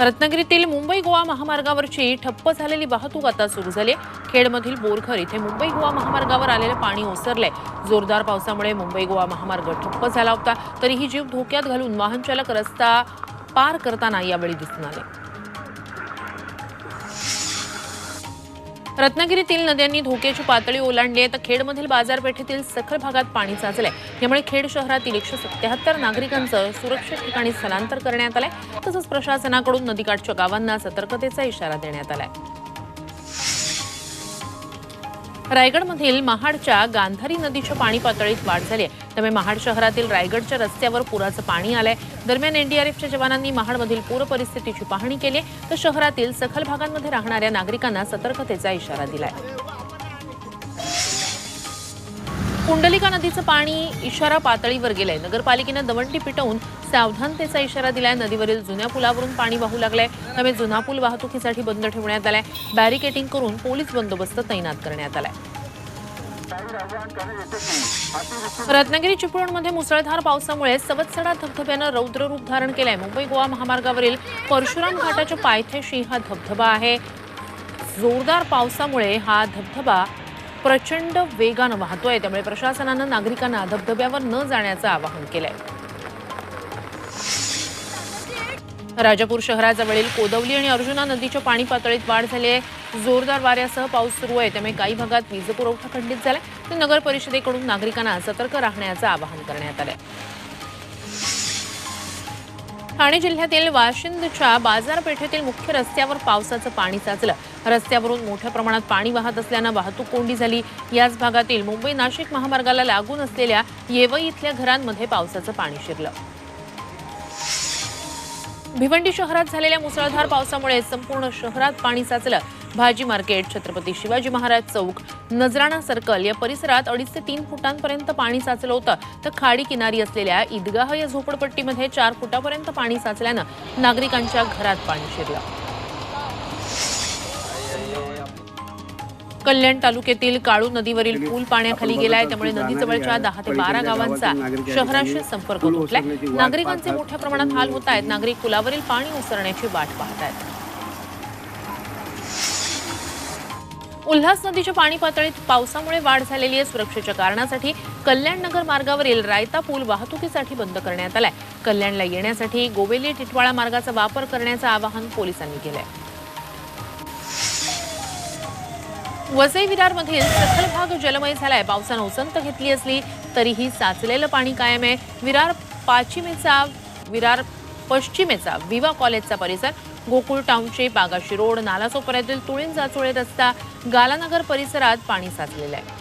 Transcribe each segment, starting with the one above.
रत्नागिरीतील मुंबई गोवा महामार्गावरची ठप्प झालेली वाहतूक आता सुरू झाली आहे. खेडमधील बोरघर इथे मुंबई गोवा महामार्गावर आलेलं पाणी ओसरलंय. जोरदार पावसामुळे मुंबई गोवा महामार्ग ठप्प झाला होता. तरीही जीव धोक्यात घालून वाहनचालक रस्ता पार करताना यावेळी दिसून आले. रत्नागिरीतील नद्यांनी धोक्याची पातळी ओलांडली आहे. तर खेडमधील बाजारपेठेतील सखल भागात पाणी साचलंय. यामुळे खेड शहरातील एकशे सत्याहत्तर नागरिकांचं सुरक्षित ठिकाणी स्थलांतर करण्यात आलंय. तसंच प्रशासनाकडून नदीकाठच्या गावांना सतर्कतेचा इशारा देण्यात आलाय. रायगडमधील महाडच्या गांधारी नदीच्या पाणी पातळीत वाढ झाली आहे. त्यामुळे महाड शहरातील रायगडच्या रस्त्यावर पुराचं पाणी आलंय. दरम्यान एनडीआरएफच्या जवानांनी महाडमधील पूर परिस्थितीची पाहणी केली तर शहरातील सखल भागांमध्ये राहणाऱ्या नागरिकांना सतर्कतेचा इशारा दिलाय. कुंडलिका नदीचं पाणी इशारा पातळीवर गेलंय. नगरपालिकेनं दवंडी पिटवून सावधानतेचा इशारा दिलाय. नदीवरील जुन्या पुलावरून पाणी वाहू लागलंय. त्यामुळे जुना पूल वाहतुकीसाठी बंद ठेवण्यात आलाय. बॅरिकेटिंग करून पोलीस बंदोबस्त तैनात करण्यात आलाय. रत्नागिरी चिपळूणमध्ये मुसळधार पावसामुळे सवत्सडा धबधब्यानं रौद्ररूप धारण केलंय. मुंबई गोवा महामार्गावरील परशुराम घाटाच्या पायथ्याशी हा धबधबा आहे. जोरदार पावसामुळे हा धबधबा प्रचंड वेगानं वाहतोय त्यामुळे प्रशासनानं नागरिकांना धबधब्यावर न जाण्याचं आवाहन केलंय. राजापूर शहराजवळील कोदवली आणि अर्जुना नदीच्या पाणी पातळीत वाढ झाली आहे. जोरदार वाऱ्यासह पाऊस सुरू आहे. त्यामुळे काही भागात वीज पुरवठा खंडित झालाय. तर नगर परिषदेकडून नागरिकांना सतर्क राहण्याचं आवाहन करण्यात आलंय. ठाणे जिल्ह्यातील वाशिंदच्या बाजारपेठेतील मुख्य रस्त्यावर पावसाचं पाणी साचलं. रस्त्यावरून मोठ्या प्रमाणात पाणी वाहत असल्यानं वाहतूक कोंडी झाली. याच भागातील मुंबई नाशिक महामार्गाला लागून असलेल्या येवई इथल्या घरांमध्ये पावसाचं पाणी शिरलं. भिवंडी शहरात झालेल्या मुसळधार पावसामुळे संपूर्ण शहरात पाणी साचलं. भाजी मार्केट छत्रपती शिवाजी महाराज चौक नजराणा सर्कल या परिसरात अडीच ते तीन फुटांपर्यंत पाणी साचलं होतं. तर खाडी किनारी असलेल्या ईदगाह या झोपडपट्टीमध्ये चार फुटापर्यंत पाणी साचल्यानं नागरिकांच्या घरात पाणी शिरलं. कल्याण तालुक्यातील काळू नदीवरील पूल पाण्याखाली गेलाय त्यामुळे नदीजवळच्या दहा ते बारा गावांचा शहराशी संपर्क तुटलाय. नागरिकांचे मोठ्या प्रमाणात हाल होत आहेत. नागरिक पुलावरील पाणी ओसरण्याची वाट पाहत आहेत. उल्हास नदीच्या पाणी पातळीत पावसामुळे वाढ झालेली आहे. सुरक्षेच्या कारणासाठी कल्याण नगर मार्गावरील रायता पूल वाहतुकीसाठी बंद करण्यात आलाय. कल्याणला येण्यासाठी गोवेली टिटवाळा मार्गाचा वापर करण्याचं आवाहन पोलिसांनी केलंय. वसई विरारमधील सखल भाग जलमय झालाय. पावसानं उसंत घेतली असली तरीही साचलेलं पाणी कायम आहे. विरार पाचिमेचा विरार पश्चिमेचा विवा कॉलेजचा परिसर गोकुळ टाउनशिप आगाशी रोड नालासोपऱ्यातील तुळीन जाचोळे रस्ता गालानगर परिसरात पाणी साचलेलं आहे.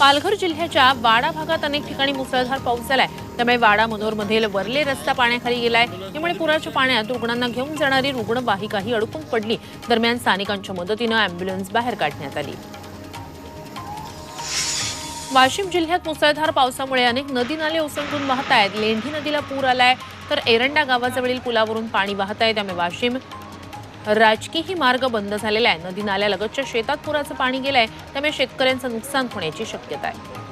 पालघर जिल्ह्याच्या वाडा भागात अनेक ठिकाणी मुसळधार पाऊस झालाय. त्यामुळे वाडा मनोरमधील वरले रस्ता पाण्याखाली गेलाय. त्यामुळे पुराच्या पाण्यात रुग्णांना घेऊन जाणारी रुग्णवाहिकाही अडकून पडली. दरम्यान स्थानिकांच्या मदतीनं अँब्युलन्स बाहेर काढण्यात आली. वाशिम जिल्ह्यात मुसळधार पावसामुळे अनेक नदी नाले ओसंडून वाहत आहेत लेंढी नदीला पूर आलाय. तर एरंडा गावाजवळील पुलावरून पाणी वाहत आहे त्यामुळे वाशिम राजकीही मार्ग बंद झालेला आहे. नदी नाल्यालगतच्या शेतात पुराचं पाणी गेलंय. त्यामुळे शेतकऱ्यांचं नुकसान होण्याची शक्यता आहे.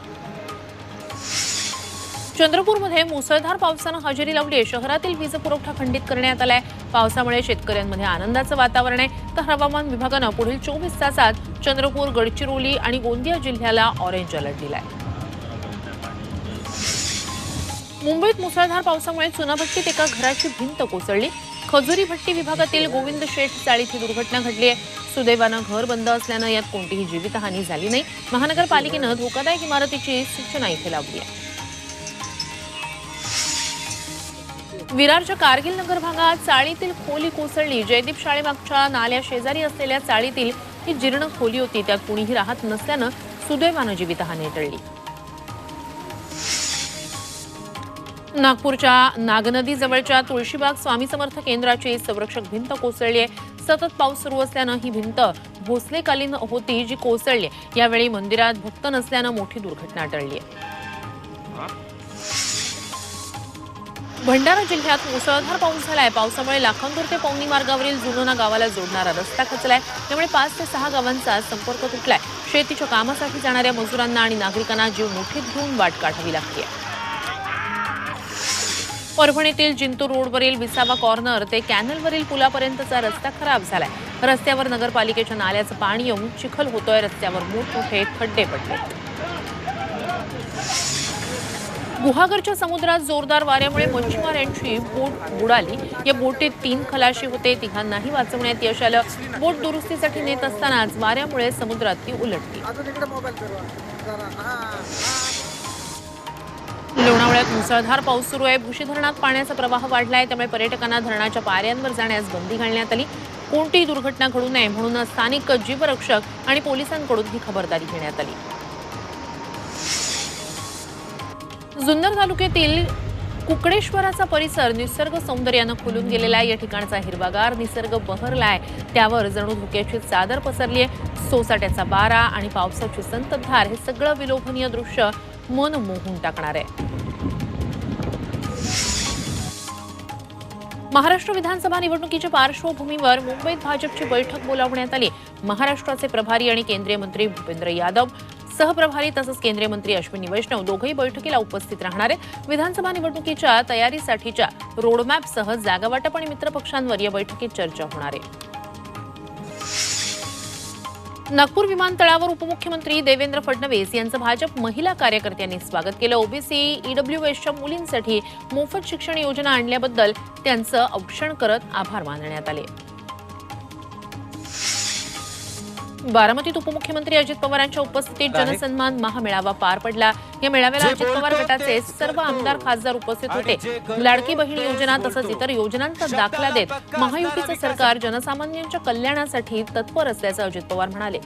चंद्रपूरमध्ये मुसळधार पावसानं हजेरी लावली आहे शहरातील वीज पुरवठा खंडित करण्यात आलाय. पावसामुळे शेतकऱ्यांमध्ये आनंदाचं वातावरण आहे. तर हवामान विभागानं पुढील चोवीस तासात चंद्रपूर गडचिरोली आणि गोंदिया जिल्ह्याला ऑरेंज अलर्ट दिलाय. मुंबईत मुसळधार पावसामुळे चुनाभट्टीत एका घराची भिंत कोसळली. खजुरी भट्टी विभागातील गोविंद शेठ चाळीत ही दुर्घटना घडली आहे. सुदैवानं घर बंद असल्यानं यात कोणतीही जीवितहानी झाली नाही. महानगरपालिकेनं धोकादायक इमारतीची सूचना इथे लावली आहे. विरारच्या कारगिल नगर भागात चाळीतील खोली कोसळली. जयदीप शाळेमागच्या नाल्या शेजारी असलेल्या चाळीतील ही जीर्ण खोली होती. त्यात कुणीही राहत नसल्यानं सुदैवानं जीवितहानी टळली. नागपूरच्या नागनदी जवळच्या तुळशीबाग स्वामी समर्थ केंद्राची संरक्षक भिंत कोसळली आहे. सतत पाऊस सुरू असल्यानं ही भिंत भोसलेकालीन होती जी कोसळली यावेळी मंदिरात भक्त नसल्यानं मोठी दुर्घटना टळली आहे. भंडारा जिल्ह्यात मुसळधार पाऊस झालाय. पावसामुळे लाखांदूर ते पवनी मार्गावरील जुनोना गावाला जोडणारा रस्ता खचलाय. त्यामुळे पाच ते सहा गावांचा संपर्क तुटलाय. शेतीच्या कामासाठी जाणाऱ्या मजुरांना आणि नागरिकांना जीव मुठीत घेऊन वाट काढावी लागते. परभणीतील जिंतूर रोडवरील विसावा कॉर्नर ते कॅनलवरील पुलापर्यंतचा रस्ता खराब झालाय. रस्त्यावर नगरपालिकेच्या नाल्याचं पाणी येऊन चिखल होतोय. रस्त्यावर मोठमोठे खड्डे पडले. गुहागरच्या समुद्रात जोरदार वाऱ्यामुळे मच्छीमारांची बोट बुडाली. या बोटीत तीन खलाशी होते. तिघांनाही वाचवण्यात यश आलं. बोट दुरुस्तीसाठी नेत असतानाच वाऱ्यामुळे समुद्रात ती उलटली. लोणावळ्यात मुसळधार पाऊस सुरू आहे. भुशी धरणात पाण्याचा प्रवाह वाढलाय. त्यामुळे पर्यटकांना धरणाच्या पाऱ्यांवर जाण्यास बंदी घालण्यात आली. कोणतीही दुर्घटना घडू नये म्हणून स्थानिक जीवरक्षक आणि पोलिसांकडून ही खबरदारी घेण्यात आली. जुन्नर तालुक्यातील कुकडेश्वराचा परिसर निसर्ग सौंदर्यानं खुलून गेलेला आहे. या ठिकाणचा हिरवागार निसर्ग बहरलाय. त्यावर जणू धुक्याची चादर पसरली आहे. सोसाट्याचा बारा आणि पावसाची संततधार हे सगळं विलोभनीय दृश्य मन मोहून टाकणार आहे. महाराष्ट्र विधानसभा निवडणुकीच्या पार्श्वभूमीवर मुंबईत भाजपची बैठक बोलावण्यात आली. महाराष्ट्राचे प्रभारी आणि केंद्रीय मंत्री भूपेंद्र यादव सहप्रभारी तसंच केंद्रीय मंत्री अश्विनी वैष्णव दोघंही बैठकीला उपस्थित राहणार आहेत. विधानसभा निवडणुकीच्या तयारीसाठीच्या रोडमॅपसह जागावाटप आणि मित्रपक्षांवर या बैठकीत चर्चा होणार आहे. नागपूर विमानतळावर उपमुख्यमंत्री देवेंद्र फडणवीस यांचं भाजप महिला कार्यकर्त्यांनी स्वागत केलं. ओबीसी ईडब्ल्यूएसच्या मुलींसाठी मोफत शिक्षण योजना आणल्याबद्दल त्यांचं औक्षण करत आभार मानण्यात आले. बारामतीत उपमुख्यमंत्री अजित पवारांच्या उपस्थितीत जनसन्मान महामेळावा पार पडला. या मेळाव्याला अजित पवार गटाचे सर्व आमदार खासदार उपस्थित होते. लाडकी बहीण योजना तसंच इतर योजनांचा दाखला देत महायुतीचं सरकार जनसामान्यांच्या कल्याणासाठी तत्पर असल्याचं अजित पवार म्हणाले.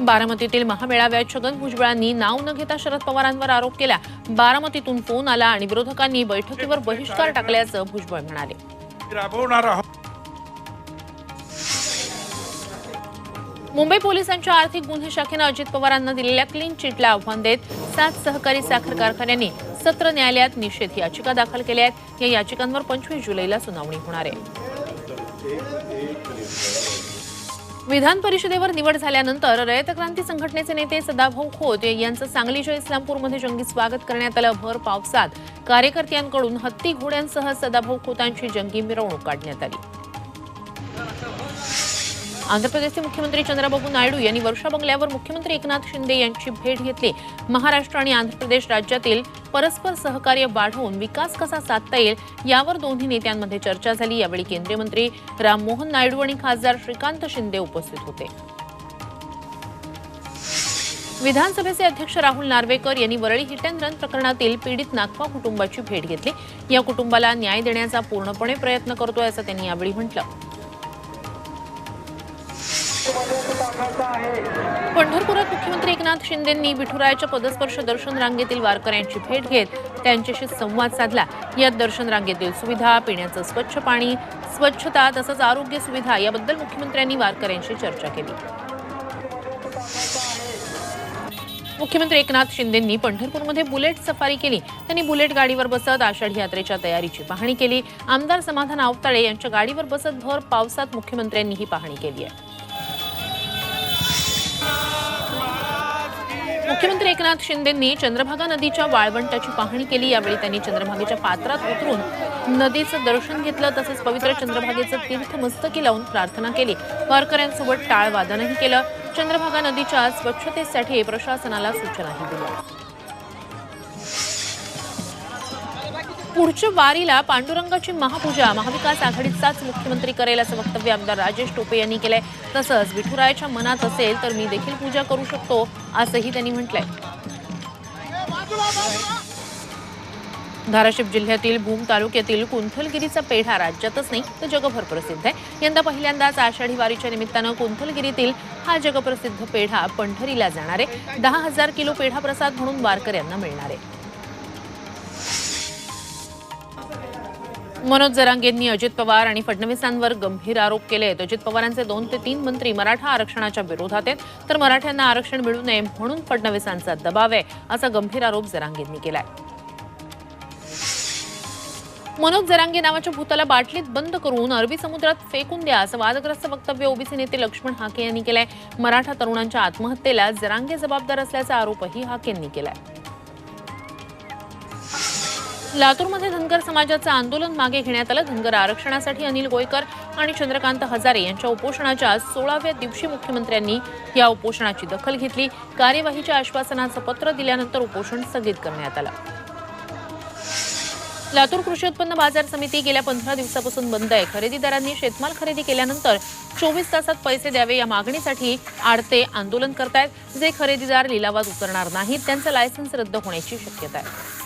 बारामतीतील महामेळाव्यात छगन भुजबळांनी नाव न घेता शरद पवारांवर आरोप केला. बारामतीतून फोन आला आणि विरोधकांनी बैठकीवर बहिष्कार टाकल्याचं भुजबळ म्हणाले. मुंबई पोलिसांच्या आर्थिक गुन्हे शाखेनं अजित पवारांना दिलेल्या क्लीन चिटला आव्हान देत सात सहकारी साखर कारखान्यांनी सत्र न्यायालयात निषेध याचिका दाखल केल्या आहेत. या याचिकांवर पंचवीस जुलैला सुनावणी होणार आहे. विधान परिषदेवर निवड झाल्यानंतर रयत क्रांती संघटनेचे नेते सदाभाऊ खोत यांचं सांगलीच्या इस्लामपूरमध्ये जंगी स्वागत करण्यात आलं. भर पावसात कार्यकर्त्यांकडून हत्ती घोड्यांसह सदाभाऊ खोतांची जंगी मिरवणूक काढण्यात आली. आंध्र प्रदेशचे मुख्यमंत्री चंद्रबाबू नायडू यांनी वर्षा बंगल्यावर मुख्यमंत्री एकनाथ शिंदे यांची भेट घेतली. महाराष्ट्र आणि आंध्र प्रदेश राज्यातील परस्पर सहकार्य वाढवून विकास कसा साधता येईल यावर दोन्ही नेत्यांमध्ये चर्चा झाली. यावेळी केंद्रीय मंत्री राममोहन नायडू आणि खासदार श्रीकांत शिंदे उपस्थित होते. विधानसभेचे अध्यक्ष राहुल नार्वेकर यांनी वरळी हिट अँड रन प्रकरणातील पीडित नागपा कुटुंबाची भेट घेतली. या कुटुंबाला न्याय देण्याचा पूर्णपणे प्रयत्न करतोय असं त्यांनी यावेळी म्हटलं. पंढरपुरात मुख्यमंत्री एकनाथ शिंदेंनी विठुरायाच्या पदस्पर्श दर्शन रांगेतील वारकऱ्यांची भेट घेत त्यांच्याशी संवाद साधला. यात दर्शन रांगेतील सुविधा पिण्याचं स्वच्छ पाणी स्वच्छता तसंच आरोग्य सुविधा याबद्दल मुख्यमंत्र्यांनी वारकऱ्यांशी चर्चा केली. मुख्यमंत्री एकनाथ शिंदेंनी पंढरपूरमध्ये बुलेट सफारी केली. त्यांनी बुलेट गाडीवर बसत आषाढी यात्रेच्या तयारीची पाहणी केली. आमदार समाधान आवताळे यांच्या गाडीवर बसत भर पावसात मुख्यमंत्र्यांनी ही पाहणी केली आहे. मुख्यमंत्री एकनाथ शिंदेंनी चंद्रभागा नदीच्या वाळवंटाची पाहणी केली. यावेळी त्यांनी चंद्रभागेच्या पात्रात उतरून नदीचं दर्शन घेतलं. तसंच पवित्र चंद्रभागेचं तीर्थ मस्तकी लावून प्रार्थना केली. वारकऱ्यांसोबत टाळ वादनही केलं. चंद्रभागा नदीच्या स्वच्छतेसाठी प्रशासनाला सूचनाही दिल्या. पुढच्या वारीला पांडुरंगाची महापूजा महाविकास आघाडीचाच मुख्यमंत्री करेल असं वक्तव्य आमदार राजेश टोपे यांनी केलंय. तसंच विठुरायाच्या मनात असेल तर मी देखील पूजा करू शकतो असंही त्यांनी म्हटलंय. धाराशिव जिल्ह्यातील भूम तालुक्यातील कुंथलगिरीचा पेढा राज्यातच नाही तर जगभर प्रसिद्ध आहे. यंदा पहिल्यांदाच आषाढी वारीच्या निमित्तानं कुंथलगिरीतील हा जगप्रसिद्ध पेढा पंढरीला जाणार आहे. दहा हजार किलो पेढा प्रसाद म्हणून वारकऱ्यांना मिळणार आहे. मनोज जरांगेंनी अजित पवार आणि फडणवीसांवर गंभीर आरोप केले आहेत. अजित पवारांचे दोन ते तीन मंत्री मराठा आरक्षणाच्या विरोधात आहेत. तर मराठ्यांना आरक्षण मिळू नये म्हणून फडणवीसांचा दबाव आहे असा गंभीर आरोप जरांगेंनी केलाय. मनोज जरांगे नावाच्या भूताला बाटलीत बंद करून अरबी समुद्रात फेकून द्या असं वादग्रस्त वक्तव्य ओबीसी नेते लक्ष्मण हाके यांनी केलंय. मराठा तरुणांच्या आत्महत्येला जरांगे जबाबदार असल्याचा आरोपही हाकेंनी केलाय. लातूरमध्ये धनगर समाजाचं आंदोलन मागे घेण्यात आलं. धनगर आरक्षणासाठी अनिल गोयकर आणि चंद्रकांत हजारे यांच्या उपोषणाच्या सोळाव्या दिवशी मुख्यमंत्र्यांनी या उपोषणाची दखल घेतली. कार्यवाहीच्या आश्वासनाचं पत्र दिल्यानंतर उपोषण स्थगित करण्यात आलं. लातूर कृषी उत्पन्न बाजार समिती गेल्या पंधरा दिवसापासून बंद आहे. खरेदीदारांनी शेतमाल खरेदी केल्यानंतर चोवीस तासात पैसे द्यावे या मागणीसाठी आडते आंदोलन करतायत. जे खरेदीदार लिलावात उतरणार नाहीत त्यांचं लायसन्स रद्द होण्याची शक्यता आहे.